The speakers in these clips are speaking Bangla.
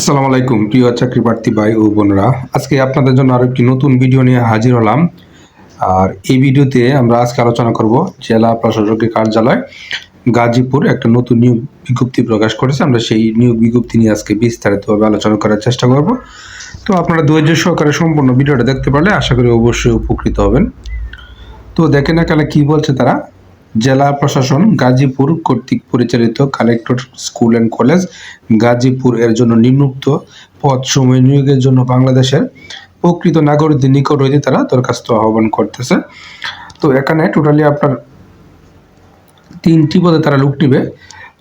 আসসালামু আলাইকুম, প্রিয় চাকরি প্রার্থী ভাই ও বোনরা। আজকে আপনাদের জন্য আরও একটি নতুন ভিডিও নিয়ে হাজির হলাম। আর এই ভিডিওতে আমরা আজকে আলোচনা করব জেলা প্রশাসকের কার্যালয়, গাজীপুর। একটা নতুন নিয়োগ বিজ্ঞপ্তি প্রকাশ করেছে। আমরা সেই নিয়োগ বিজ্ঞপ্তি নিয়ে আজকে বিস্তারিতভাবে আলোচনা করার চেষ্টা করব। তো আপনারা ধৈর্য সহকারে সম্পূর্ণ ভিডিওটা দেখতে পারলে আশা করি অবশ্যই উপকৃত হবেন। তো দেখেন এখানে কি বলছে তারা? জেলা প্রশাসন গাজীপুর কর্তৃক পরিচালিত collector school and college Gazipur এর জন্য নিম্নোক্ত পদ সময় নিয়োগের জন্য বাংলাদেশের প্রকৃত নাগরিকদের নিকট হইতে তারা দরখাস্ত আহ্বান করতেছে। তো এখানে টোটালি আপনার তিনটি পদে তারা লোক নিবে।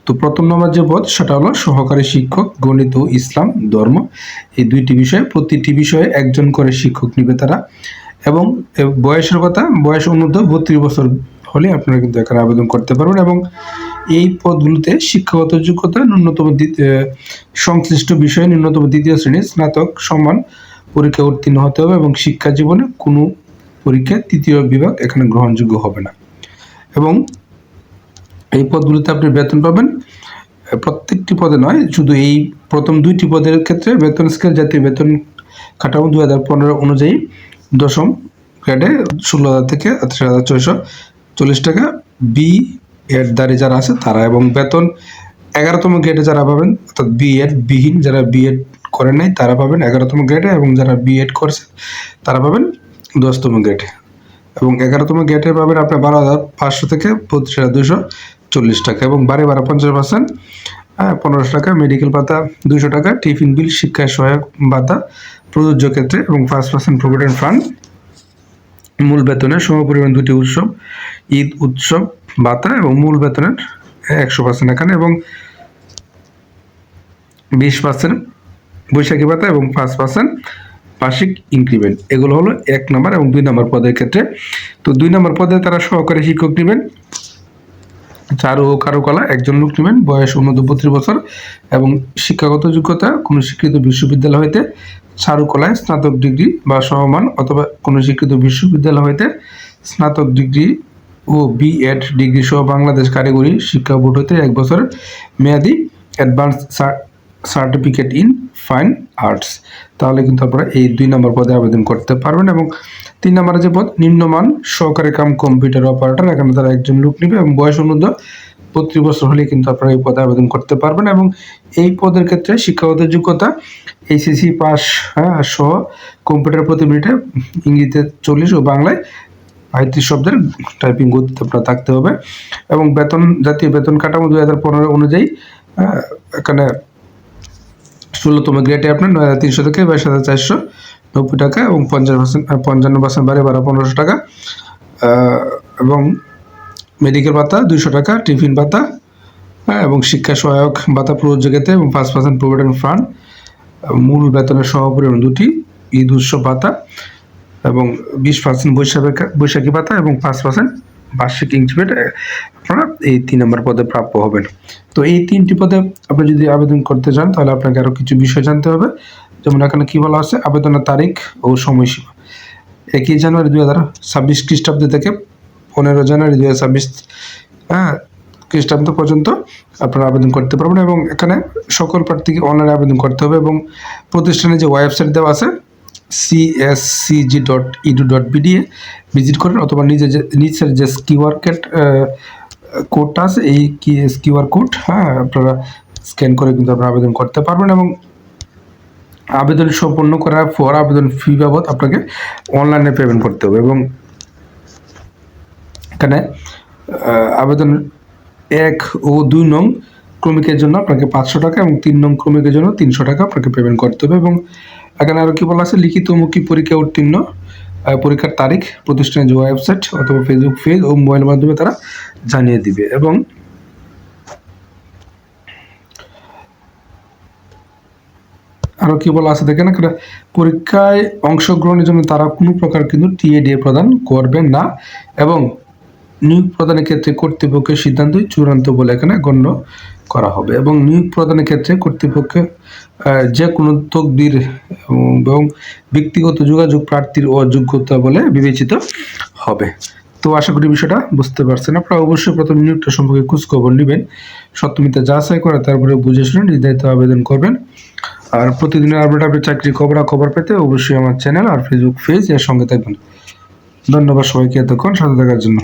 তো প্রথম নম্বর যে পদ, সেটা হলো সহকারী শিক্ষক, গণিত ও ইসলাম, ধর্ম। এই দুইটি বিষয়ে, প্রতিটি বিষয়ে একজন করে শিক্ষক নিবে তারা। এবং বয়সের কথা, বয়স অনূর্ধ্ব বত্রিশ বছর হলে আপনারা কিন্তু এখানে আবেদন করতে পারবেন এবং এই পদগুলোতে শিক্ষাগত যোগ্যতা ন্যূনতম সংশ্লিষ্ট বিষয়ে ন্যূনতম দ্বিতীয় শ্রেণির স্নাতক সমান পরীক্ষা উত্তীর্ণ হতে হবে এবং শিক্ষা জীবনে কোনো পরীক্ষায় তৃতীয় বিভাগ এখানে গ্রহণযোগ্য হবে না। এবং এই পদগুলোতে আপনি বেতন পাবেন। প্রত্যেকটি পদে নয়, শুধু এই প্রথম দুইটি পদের ক্ষেত্রে বেতন স্কেল, জাতীয় বেতন কাঠামো দু হাজার পনেরো অনুযায়ী দশম গ্রেডে ষোলো হাজার থেকে আঠাশ হাজার ছয়শো চল্লিশ টাকা বি এড দাঁড়ি যারা আছে তারা এবং বেতন, এগারোতম গ্রেডে যারা পাবেন, অর্থাৎ বি এড বিহীন যারা বি এড করেন নাই, তারা পাবেন এগারোতম গ্রেডে এবং যারা বি এড করছে, তারা পাবেন দশতম গ্রেডে এবং এগারোতম গ্রেডে পাবেন আপনার বারো হাজার পাঁচশো থেকে বত্রিশ হাজার দুশো চল্লিশ টাকা এবং বারে বারো পঞ্চাশ পার্সেন্ট হ্যাঁ পনেরোশো টাকা মেডিকেল ভাতা দুশো টাকা টিফিন বিল শিক্ষা সহায়ক ভাতা, প্রযোজ্য ক্ষেত্রে এবং পাঁচ পার্সেন্ট প্রভিডেন্ট ফান্ড মূল বেতনের সমপরিমাণ দুটি উৎসব, ঈদ উৎসব ভাতা এবং মূল বেতনের একশো পার্সেন্ট এখানে এবং বিশ পার্সেন্ট বৈশাখী ভাতা এবং পাঁচ পার্সেন্ট বার্ষিক ইনক্রিমেন্ট এগুলো হলো এক নম্বর এবং দুই নম্বর পদের ক্ষেত্রে। তো দুই নম্বর পদে তারা সহকারী শিক্ষক নেবেন। চারু ও কারুকলা, একজন লোক নেবেন, বয়স উন্নত বত্রিশ বছর এবং শিক্ষাগত যোগ্যতা কোনো স্বীকৃত বিশ্ববিদ্যালয় হইতে চারুকলায় স্নাতক ডিগ্রি বা সমমান অথবা কোনো স্বীকৃত বিশ্ববিদ্যালয় হইতে স্নাতক ডিগ্রি ও বিএড ডিগ্রি সহ বাংলাদেশ কারিগরি শিক্ষা বোর্ড হইতে এক বছর মেয়াদি advance certificate in fine arts. তাহলে কিন্তু আপনারা এই দুই নম্বর পদে আবেদন করতে পারবেন এবং তিন নম্বরে যে পদ, নিম্নমান সহকারী কাম কম্পিউটার অপারেটর, এখানে তারা একজন লোক নেবে এবং বয়স অনুদ্ধ বত্রিশ বছর হলে কিন্তু আপনারা এই পদে আবেদন করতে পারবেন এবং এই পদের ক্ষেত্রে শিক্ষাগত যোগ্যতা এইচএসসি পাস হ্যাঁ সহ কম্পিউটার প্রতি মিনিটে ইংরেজিতে চল্লিশ ও বাংলায় পঁয়ত্রিশ শব্দের টাইপিং গতিতে আপনার থাকতে হবে এবং বেতন, জাতীয় বেতন কাঠামো দুই হাজার পনেরো অনুযায়ী এখানে ষোলোতম গ্রেডে আপনার নয় হাজার তিনশো থেকে বাইশ হাজার চারশো নব্বই টাকা এবং পঞ্চাশ পার্সেন্ট পঞ্চান্ন পার্সেন্ট বাড়ে বারো পনেরোশো টাকা। এবং মেডিকেল ভাতা দুইশো টাকা, টিফিন ভাতা হ্যাঁ এবং শিক্ষা সহায়ক ভাতা প্রযোজ্য এবং পাঁচ পার্সেন্ট প্রভিডেন্ট ফান্ড মূল বেতনের সহপরিমাণ দুটি, ঈদ উৎসব ভাতা, এবং বিশ পার্সেন্ট বৈশাখী বৈশাখী ভাতা এবং পাঁচ পার্সেন্ট বার্ষিক ইনক্রিমেন্ট আপনারা এই তিন নম্বর পদে প্রাপ্য হবেন। তো এই তিনটি পদে আপনি যদি আবেদন করতে চান, তাহলে আপনাকে আরও কিছু বিষয় জানতে হবে। যেমন এখানে কী বলা আছে? আবেদনের তারিখ ও সময়সীমা। একই জানুয়ারি দুই হাজার ছাব্বিশ খ্রিস্টাব্দ থেকে পনেরো জানুয়ারি দুই হাজার ছাব্বিশ হ্যাঁ খ্রিস্টাব্দ পর্যন্ত আপনারা আবেদন করতে পারবেন এবং এখানে সকল প্রার্থীকে অনলাইনে আবেদন করতে হবে এবং প্রতিষ্ঠানে যে ওয়েবসাইট দেওয়া আছে CSCG dot edu dot BDA visit করেন অথবা নিজে যে নিচের যে কিউআর কোড কোডটা আছে, এই কি কিউআর কোড হ্যাঁ আপনারা স্ক্যান করে কিন্তু আপনারা আবেদন করতে পারবেন এবং আবেদন সম্পন্ন করার পর আবেদন ফি বাবদ আপনাকে অনলাইনে পেমেন্ট করতে হবে এবং এখানে আবেদন এক ও দুই নং ক্রমিকের জন্য আপনাকে পাঁচশো টাকা এবং তিন নং ক্রমিকের জন্য তিনশো টাকা আপনাকে পেমেন্ট করতে হবে এবং এখানে আরও কি বলা আছে? লিখিতমুখী পরীক্ষা উত্তীর্ণ পরীক্ষার তারিখ, প্রতিষ্ঠানের যে ওয়েবসাইট অথবা ফেসবুক পেজ ও মোবাইল মাধ্যমে তারা জানিয়ে দিবে। এবং আরও কি বলা আছে? দেখেন এখানে, পরীক্ষায় অংশগ্রহণের জন্য তারা কোনো প্রকার কিন্তু টিএডিএ প্রদান করবেন না এবং নিয়োগ প্রদানের ক্ষেত্রে কর্তৃপক্ষের সিদ্ধান্তই চূড়ান্ত বলে এখানে গণ্য করা হবে এবং নিয়োগ প্রদানের ক্ষেত্রে কর্তৃপক্ষের যে কোনো তকদির এবং ব্যক্তিগত যোগাযোগ প্রার্থীর অযোগ্যতা বলে বিবেচিত হবে। তো আশা করি বিষয়টা বুঝতে পারছেন। আপনারা অবশ্যই প্রথম নিয়োগটা সম্পর্কে খোঁজখবর নেবেন। সত্যমিতা যাচাই করে তারপরে বুঝে শুনে নির্ধারিত আবেদন করবেন। আর প্রতিদিনের আপডেট আপডেট চাকরি খবর খবর পেতে অবশ্যই আমার চ্যানেল আর ফেসবুক পেজ এর সঙ্গে থাকবেন। ধন্যবাদ সবাইকে এতক্ষণ সাথে থাকার জন্য।